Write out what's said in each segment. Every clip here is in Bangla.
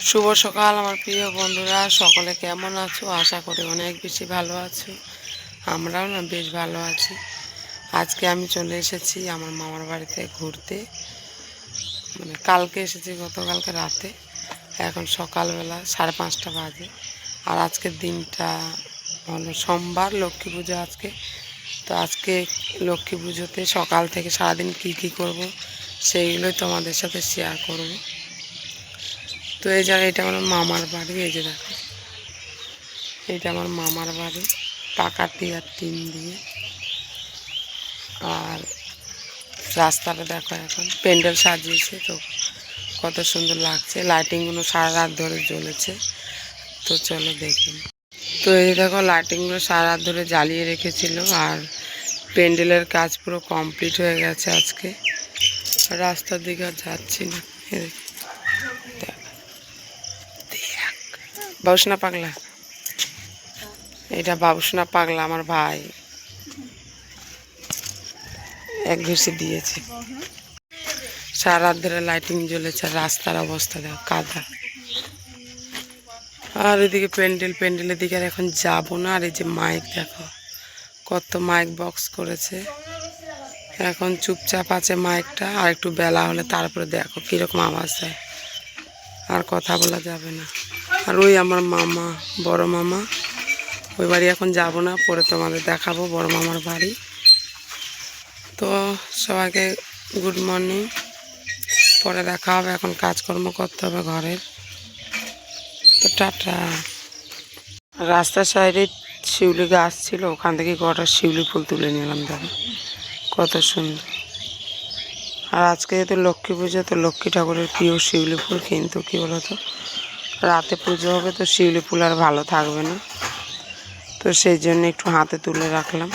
শুভ সকাল, আমার প্রিয় বন্ধুরা। সকলে কেমন আছো? আশা করি অনেক বেশি ভালো আছো। আমরাও না বেশ ভালো আছি। আজকে আমি চলে এসেছি আমার মামার বাড়িতে ঘুরতে। মানে কালকে এসেছি গতকালকে রাতে। এখন সকালবেলা সাড়ে পাঁচটা বাজে। আর আজকের দিনটা হলো সোমবার, লক্ষ্মী পুজো আজকে। তো আজকে লক্ষ্মী পুজোতে সকাল থেকে সারাদিন কী কী করব, সেইগুলোই তোমাদের সাথে শেয়ার করব। তো এই জায়গা এটা আমার মামার বাড়ি, এই যে দেখো। এটা আমার মামার বাড়ি পাকা টিয়ার টিন দিয়ে। আর রাস্তাটা দেখো এখন, প্যান্ডেল সাজিয়েছে তো, কত সুন্দর লাগছে। লাইটিংগুলো সারা রাত ধরে জ্বলেছে। তো চলো দেখুন তো এই দেখো, লাইটিংগুলো সারা রাত ধরে জ্বালিয়ে রেখেছিল আর প্যান্ডেলের কাজ পুরো কমপ্লিট হয়ে গেছে আজকে। রাস্তার দিকে আর যাচ্ছি না এই দেখো। দেখ। বাবুসোনা পাগলা? এটা বাবুসোনা পাগলা আমার ভাই। এক ঘুষি দিয়েছে। সারা ধরে লাইটিং জ্বলেছে রাস্তার অবস্থা দেখো, কাদা। আর এদিকে প্যান্ডেল, প্যান্ডেলের দিকে আর এখন যাব না, আর এই যে মাইক দেখো, কত মাইক বক্স করেছে। এখন চুপচাপ আছে মাইকটা আর একটু বেলা হলে তারপরে দেখো কীরকম আওয়াজ দেয়। আর কথা বলা যাবে না। আর ওই আমার মামা, বড় মামা। ওই বাড়ি এখন যাব না, পরে তোমাদের দেখাবো, বড় মামার বাড়ি। তো সবাইকে গুড মর্নিং পরে দেখা হবে, এখন কাজকর্ম করতে হবে ঘরের। তো টাটা। রাস্তার সাইডে শিউলি গাছ ছিল, ওখান থেকে কটা শিউলি ফুল তুলে নিলাম দেখো, কত সুন্দর। আর আজকে যেহেতু লক্ষ্মী পুজো, তো লক্ষ্মী ঠাকুরের প্রিয় শিউলি ফুল কিন্তু কী বলতো? রাতে পুজো হবে তো শিউলি ফুল আর ভালো থাকবে না। তো সেই জন্য একটু হাতে তুলে রাখলাম।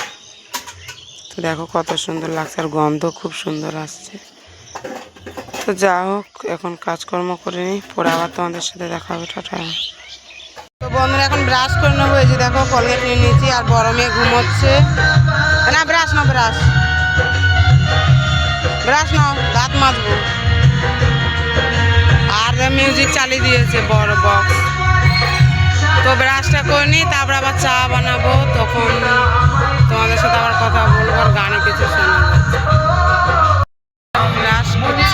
তো দেখো কত সুন্দর লাগছে আর গন্ধ খুব সুন্দর আসছে। তো যা হোক, এখন কাজকর্ম করে নিই। পরে আবার তোমাদের সাথে দেখা হবে। টাটা। তো বন্ধুরা, এখন ব্রাশ করে নেব। এই যে দেখো কলগেট নিয়ে নিয়েছি আর বড় মেয়ে ঘুমোচ্ছে। না ব্রাশ না ব্রাশ ব্রাশ না দাঁত মাজবো। মিউজিক চালিয়ে দিয়েছে বড় বক্স তো ব্রাশটা করে নিই তারপর আবার চা বানাবো, তখন তোমাদের সাথে আবার কথা বলব আর গানে কিছু শোনা ব্রাশ করছি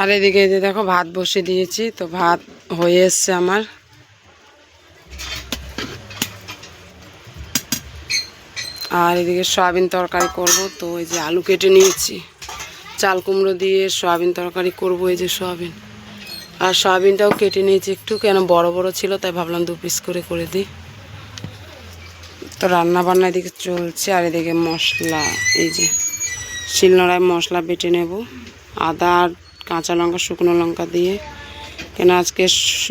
আর এদিকে এই যে দেখো ভাত বসিয়ে দিয়েছি, তো ভাত হয়ে এসছে আমার। আর এদিকে সয়াবিন তরকারি করব, তো এই যে আলু কেটে নিয়েছি। চাল কুমড়ো দিয়ে সয়াবিন তরকারি করব এই যে সয়াবিন। আর সয়াবিনটাও কেটে নিয়েছি একটু, কেন বড় বড় ছিল, তাই ভাবলাম দু পিস করে করে দিই। তো রান্না বান্না এদিকে চলছে, আর এদিকে মশলা, এই যে শিলনোড়ায় মশলা বেটে নেব। আদা কাঁচা লঙ্কা, শুকনো লঙ্কা দিয়ে। কেন আজকে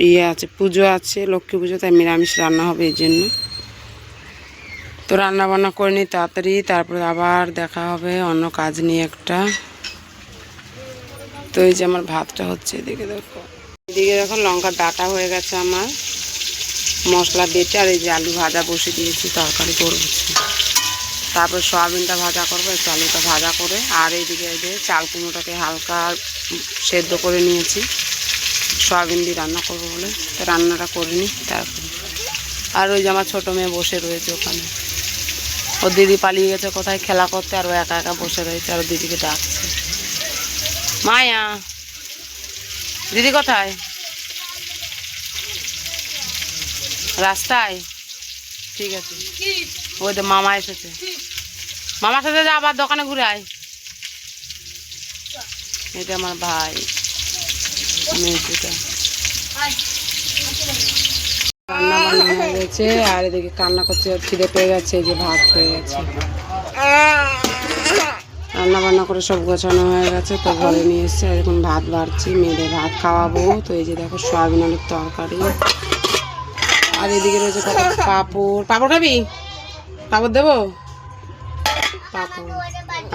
ইয়ে আছে, পুজো আছে, লক্ষ্মী পুজো, তাই নিরামিষ রান্না হবে এই জন্য। তো রান্না বান্না করে নিই তাড়াতাড়ি, তারপরে আবার দেখা হবে অন্য কাজ নিয়ে একটা। তো এই যে আমার ভাতটা হচ্ছে এদিকে দেখো। এদিকে দেখো লঙ্কার ডাটা হয়ে গেছে আমার। মশলা বেটে আর এই যে আলু ভাজা বসে দিয়েছি, তরকারি করব। তারপর সয়াবিনটা ভাজা করব একটু আলুটা ভাজা করে। আর এইদিকে এই যে চাল কুমড়োটাকে হালকা সেদ্ধ করে নিয়েছি। সয়াবিন দিয়ে রান্না করব বলে। রান্নাটা করে নিই তারপরে। আর ওই যে আমার ছোটো মেয়ে বসে রয়েছে ওখানে। ও দিদি পালিয়ে গেছে কোথায়, খেলা করতে, আর ও একা একা বসে রয়েছে, আর দিদিকে ডাকছে। মায়া, দিদি কোথায়? রাস্তায়? ঠিক আছে। ওই তো মামা এসেছে। মামার সাথে যা, আবার দোকানে ঘুরে আয়। এটা আমার ভাই। মেয়েটা রান্না বান্না হয়ে গেছে, আর এদিকে কান্না করছে, খিদে পেয়ে গেছে যে ভাত হয়ে গেছে। রান্না বান্না করে সব গোছানো হয়ে গেছে, তো ঘরে নিয়ে এসছে এখন ভাত বাড়ছি, মেয়েদের ভাত খাওয়াবো। তো এই যে দেখো, সয়াবিন আলুর তরকারি। আর এদিকে রয়েছে কত পাপড়। পাপড় খাবি? পাপড় দেবো? পাপড়।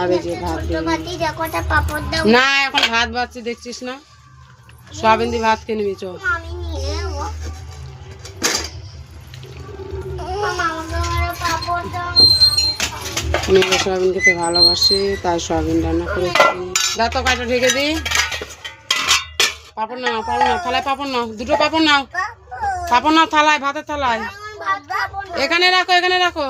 আর যে ভাত না এখন ভাত বাড়ছি দেখছিস না? সয়াবিন দিয়ে ভাত খেয়ে নিবি চো মেয়েরা সয়াবিন খেতে ভালোবাসে তাই সয়াবিন রান্না করেছি। দাঁত কাটা ঢেকে দিই। পাপড় নাও পাপড় নাও থালায় পাপড় নাও দুটো পাপড় নাও। পাপড়। নাও থালায় ভাতের থালায়। এখানে রাখো এখানে রাখো।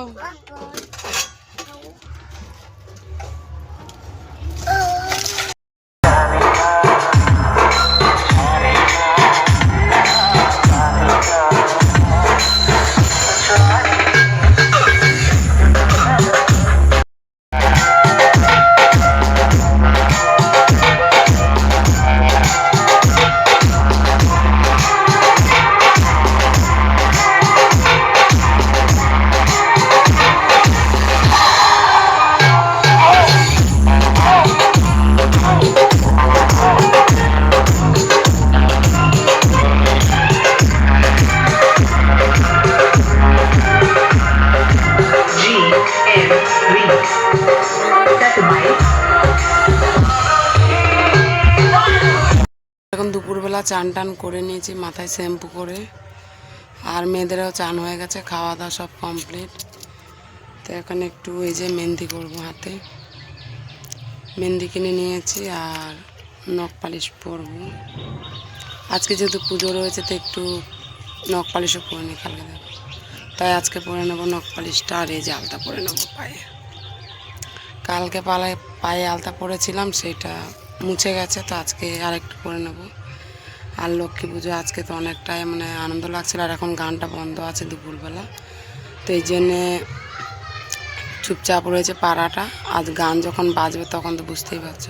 টান করে নিয়েছি, মাথায় শ্যাম্পু করে। আর মেয়েদেরও চান হয়ে গেছে খাওয়া দাওয়া সব কমপ্লিট। তো এখন একটু এই যে মেহেন্দি করব হাতে। মেহেন্দি কিনে নিয়েছি আর নখ পালিশ পরবো। আজকে যেহেতু পুজো রয়েছে, তো একটু নখ পালিশও পরে নি কালকে। তাই আজকে পরে নেব নখ পালিশটা আর এই যে আলতা পরে নেব পায়ে। কালকে পালায়, পায়ে আলতা পরেছিলাম, সেটা মুছে গেছে, তো আজকে আর একটু পরে নেব। আর লক্ষ্মী পুজো আজকে তো অনেকটাই মানে আনন্দ লাগছিল, আর এখন গানটা বন্ধ আছে দুপুরবেলা। তো এই জন্যে চুপচাপ রয়েছে পাড়াটা আজ গান যখন বাজবে তখন তো বুঝতেই পারছ।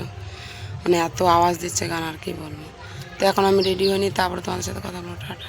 মানে এত আওয়াজ দিচ্ছে গান, আর কি বলব। তো এখন আমি রেডি হইনি তারপরে তোমাদের সাথে কথা বলব, টাটা।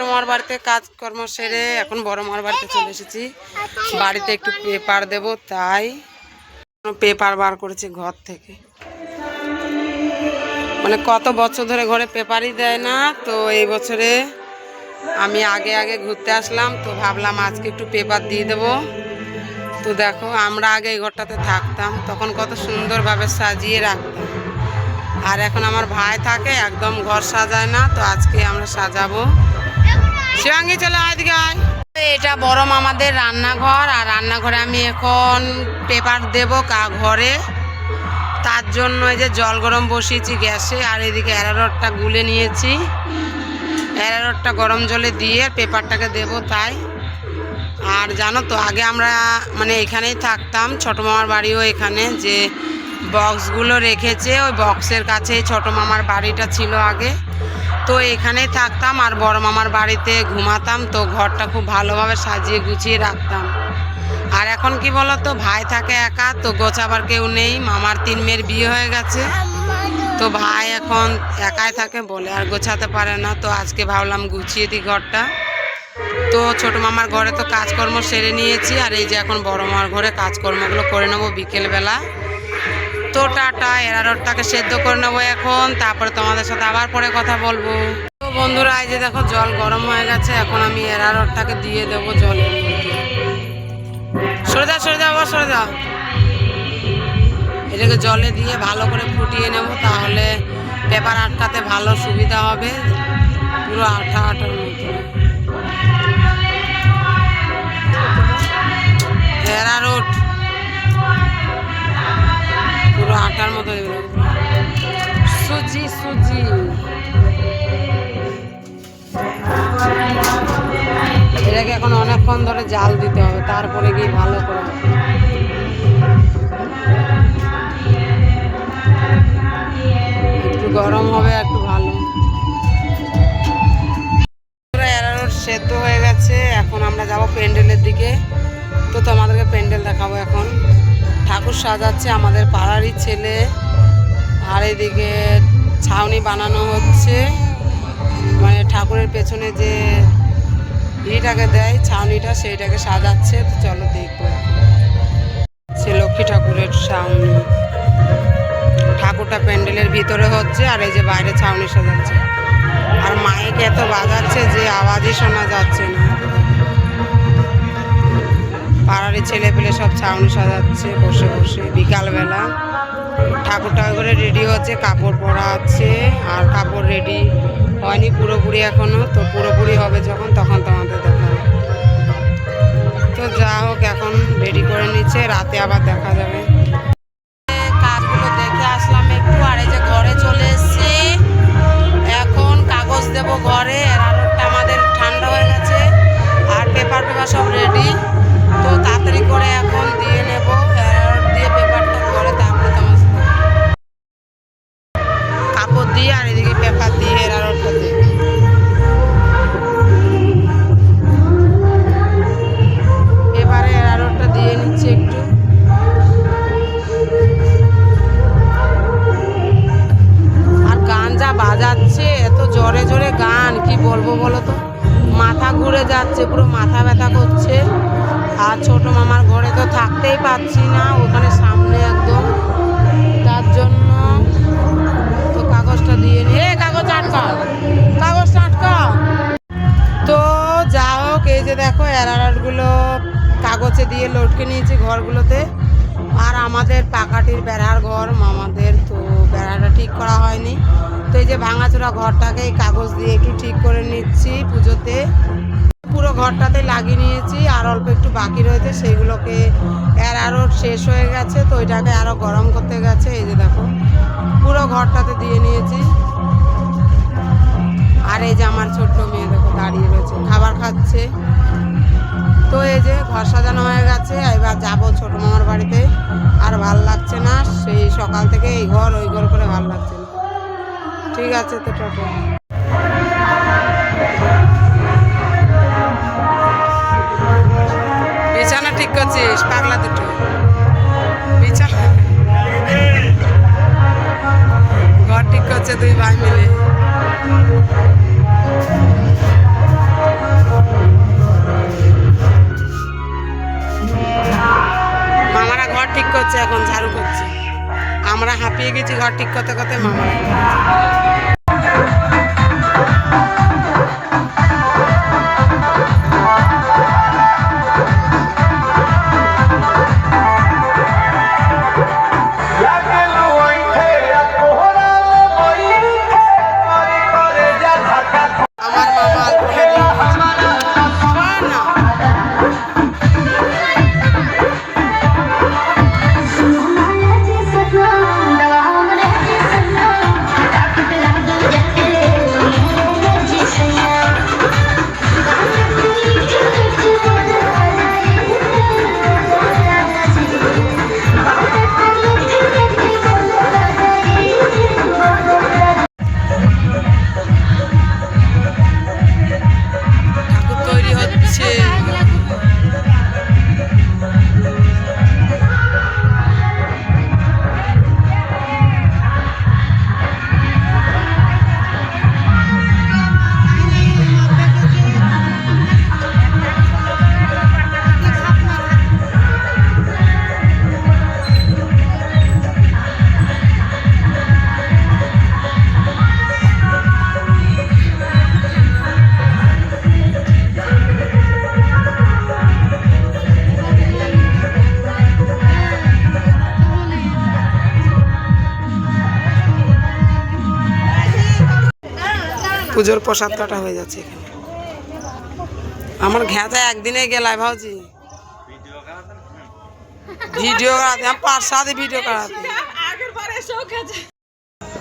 ছোট মার বাড়িতে কাজকর্ম সেরে এখন বড় মার বাড়িতে চলে এসেছি। বাড়িতে একটু পেপার দেব, তাই পেপার বার করেছি ঘর থেকে। মানে কত বছর ধরে ঘরে পেপারই দেয় না, তো এই বছরে আমি আগে আগে ঘুরতে আসলাম, তো ভাবলাম আজকে একটু পেপার দিয়ে দেবো। তো দেখো, আমরা আগে এই ঘরটাতে থাকতাম, তখন কত সুন্দরভাবে সাজিয়ে রাখতাম। আর এখন আমার ভাই থাকে, একদম ঘর সাজায় না, তো আজকে আমরা সাজাবো। শিবাঙ্গি, চলে আজকে এটা বড় মামাদের রান্নাঘর, আর রান্নাঘরে আমি এখন পেপার দেবো কা ঘরে। তার জন্য এই যে জল গরম বসিয়েছি গ্যাসে, আর এদিকে অ্যারারটটা গুলে নিয়েছি। অ্যারারটটা গরম জলে দিয়ে পেপারটাকে দেবো তাই। আর জানো তো, আগে আমরা মানে এখানেই থাকতাম, ছোটো মামার বাড়িও এখানে, যে বক্সগুলো রেখেছে, ওই বক্সের কাছে ছোটো মামার বাড়িটা ছিল আগে। তো এখানেই থাকতাম আর বড় মামার বাড়িতে ঘুমাতাম, তো ঘরটা খুব ভালোভাবে সাজিয়ে গুছিয়ে রাখতাম। আর এখন কি বলো তো ভাই থাকে একা, তো গোছাবার কেউ নেই, মামার তিন মেয়ের বিয়ে হয়ে গেছে। তো ভাই এখন একাই থাকে বলে আর গোছাতে পারে না, তো আজকে ভাবলাম গুছিয়ে দিই ঘরটা। তো ছোট মামার ঘরে তো কাজকর্ম সেরে নিয়েছি, আর এই যে এখন বড় মামার ঘরে কাজকর্মগুলো করে নেব বিকেলবেলা। তো টাটা এরারোটটাকে সেদ্ধ করে নেব এখন। তারপরে তোমাদের সাথে আবার পরে কথা বলব। তো বন্ধুরা, এই যে দেখো, জল গরম হয়ে গেছে। এখন আমি এরারোটটাকে দিয়ে দেবো মধ্যে। সরে যাও সরে যাও সরে যাও। এটাকে জলে দিয়ে ভালো করে ফুটিয়ে নেব, তাহলে পেপার আটকাতে ভালো সুবিধা হবে। পুরো আঠা আঠার আটার মতো। সুজি সুজি। এটাকে এখন অনেকক্ষণ ধরে জাল দিতে হবে, তারপরে গিয়ে ভালো করে। একটু গরম হবে, একটু ভালো। সেদ্ধ হয়ে গেছে, এখন আমরা যাব প্যান্ডেলের দিকে। তো তোমাদেরকে প্যান্ডেল দেখাবো এখন। ঠাকুর সাজাচ্ছে, আমাদের পাড়ারই ছেলে। আর এদিকে ছাউনি বানানো হচ্ছে। মানে ঠাকুরের পেছনে যে ইটাকে দেয়, ছাউনিটা সেইটাকে সাজাচ্ছে। তো চলো দেখব সে লক্ষ্মী ঠাকুরের ছাউনি। ঠাকুরটা প্যান্ডেলের ভিতরে হচ্ছে, আর এই যে বাইরে ছাউনি সাজাচ্ছে। আর মাইক এত বাজাচ্ছে যে আওয়াজই শোনা যাচ্ছে না। পাড়ারই ছেলে পেলে সব ছাউনি সাজাচ্ছে, বসে বসে। বিকালবেলা ঠাকুর ঠাকুর করে রেডি হচ্ছে, কাপড় পরা আছে, আর কাপড় রেডি হয়নি পুরোপুরি এখনও তো পুরোপুরি হবে যখন, তখন তোমাদের দেখাবো। তো যা হোক, এখন রেডি করে নিচ্ছে, রাতে আবার দেখা যাবে। কাজগুলো দেখে আসলাম একটু, আর এই যে ঘরে চলে ঘরগুলোতে। আর আমাদের পাকাটির বেড়ার ঘর, মামাদের তো বেড়াটা ঠিক করা হয়নি। তো এই যে ভাঙাচোরা ঘরটাকে এই কাগজ দিয়ে একটু ঠিক করে নিচ্ছি পুজোতে। পুরো ঘরটাতে লাগিয়ে নিয়েছি, আর অল্প একটু বাকি রয়েছে, সেইগুলোকে এর আরও শেষ হয়ে গেছে, তো ওইটাকে আরও গরম করতে গেছে, এই যে দেখো। পুরো ঘরটাতে দিয়ে নিয়েছি। আর এই যে আমার ছোট্ট মেয়ে দেখো দাঁড়িয়ে রয়েছে, খাবার খাচ্ছে। তো এই যে ঘর সাজানো হয়ে গেছে, এবার যাব ছোট মামার বাড়িতে। আর ভালো লাগছে না, সেই সকাল থেকে এই ঘর, ওই ঘর করে ভালো লাগছে না। ঠিক আছে তো, টোটো। বিছানা ঠিক করছিস, পাগলা দুটো। বিছানা। ঘর ঠিক করছে দুই ভাই মিলে। আছে এখন ঝাড়ু করছে। আমরা হাঁপিয়ে গেছি ঘর ঠিক করতে করতে মামা পুজোর প্রসাদ কাটা হয়ে যাচ্ছে এখানে। আমার ঘেঁচা একদিনে গেলায় ভাউজি ভিডিও করাতে, আমি পাঁচশাতে ভিডিও করাতে।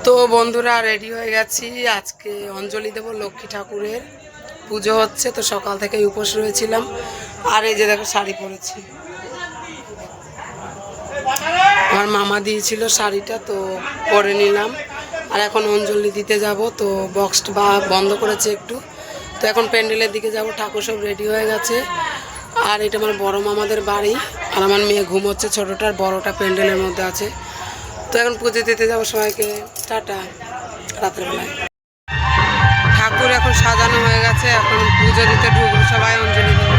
তো বন্ধুরা রেডি হয়ে গেছি। আজকে অঞ্জলি দেবো লক্ষ্মী ঠাকুরের। পুজো হচ্ছে, তো সকাল থেকে উপোস রয়েছিলাম। আর এই যে দেখো, শাড়ি পরেছি। আমার মামা দিয়েছিল শাড়িটা, তো পরে নিলাম। আর এখন অঞ্জলি দিতে যাব, তো বক্স বা বন্ধ করেছে একটু। তো এখন প্যান্ডেলের দিকে যাব, ঠাকুর সব রেডি হয়ে গেছে। আর এটা আমার বড় মামাদের বাড়ি, আর আমার মেয়ে ঘুমোচ্ছে ছোটোটার, বড়টা প্যান্ডেলের মধ্যে আছে। তো এখন পুজো দিতে যাব সবাইকে, টাটা রাত্রেবেলায় ঠাকুর এখন সাজানো হয়ে গেছে, এখন পুজো দিতে ঢুকবো সবাই অঞ্জলি দেবো।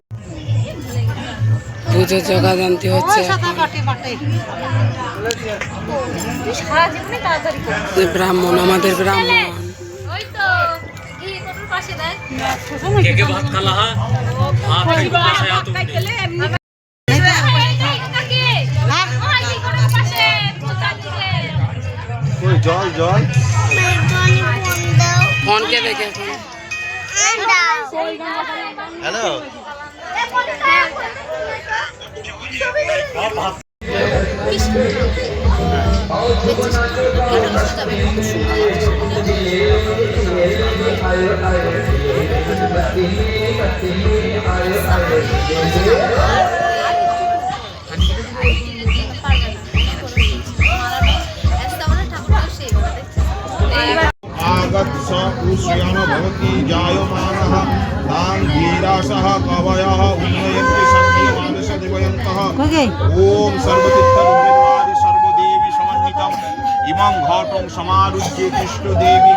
পুজো জগাজান্তি হচ্ছে। ব্রাহ্মণ আমাদের ব্রাহ্মণ। ওই তো কি কোটোর পাশে দেয় জল জল। ফোনকে দেখে হ্যালো आगत स उष्यन भवति जायमानः तान् वीरासः कवयः उन्नयन्ति ওম সর্বদেবী কৃষ্ণ দেবী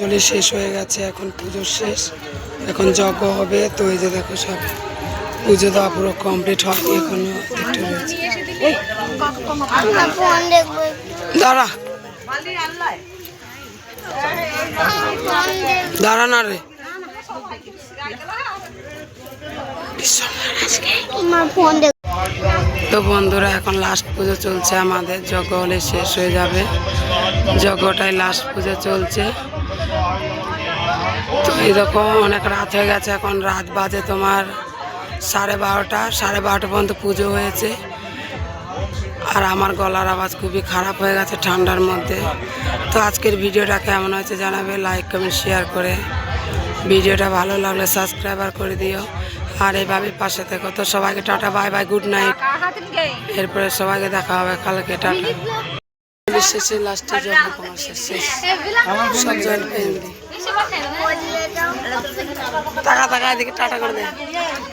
জলি শেষ হয়ে গেছে এখন পুজোর শেষ। এখন যজ্ঞ হবে তো এই যে দেখো সব পুজো দেওয়া পুরো কমপ্লিট হবে এখন দাঁড়া। দাঁড়া না রে তো বন্ধুরা এখন লাস্ট পুজো চলছে আমাদের যজ্ঞ হলে শেষ হয়ে যাবে। যজ্ঞটাই লাস্ট পুজো চলছে। তো এরকম অনেক রাত হয়ে গেছে এখন রাত বাজে তোমার সাড়ে বারোটা সাড়ে বারোটা পর্যন্ত পুজো হয়েছে। আর আমার গলার আওয়াজ খুবই খারাপ হয়ে গেছে ঠান্ডার মধ্যে। তো আজকের ভিডিওটা কেমন হয়েছে জানাবে লাইক কমেন্ট শেয়ার করে। ভিডিওটা ভালো লাগলে সাবস্ক্রাইবার করে দিও। আর এইভাবে পাশে থেকো। তো সবাইকে tata bye bye good night এরপরে সবাইকে দেখা হবে কালকে টাটা। শেষে লাস্টে যখন শেষ সব জয়েন্ট টাকা টাকা এদিকে টাটা করে দে।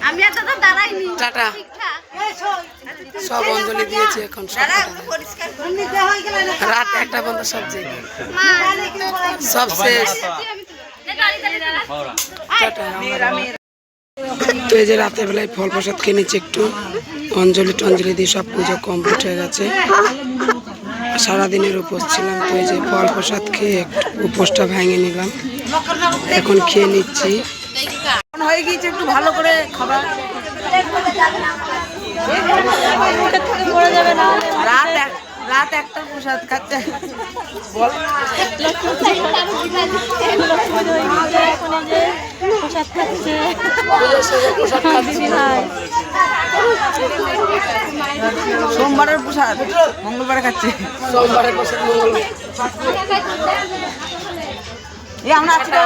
আমি এত তো দাঁড়াইনি। টাটা। সব অঞ্জলি দিয়েছি এখন সব রাত একটা বন্ধ সব সব শেষ। তো এই যে রাতের বেলায় ফল প্রসাদ কিনেছি একটু। অঞ্জলি টঞ্জলি দিয়ে সব পুজো কমপ্লিট হয়ে গেছে। সারাদিনের উপোস ছিলাম তো এই যে ফল প্রসাদ খেয়ে একটু উপোসটা ভেঙে নিলাম। এখন খেয়ে নিচ্ছি। হয়ে গিয়েছে একটু ভালো করে খাবার। রাত রাত একটা প্রসাদ খাচ্ছে। সোমবারের প্রসাদ। মঙ্গলবারে খাচ্ছে। সোমবারের প্রসাদ মঙ্গল এই আমরা আছি তো।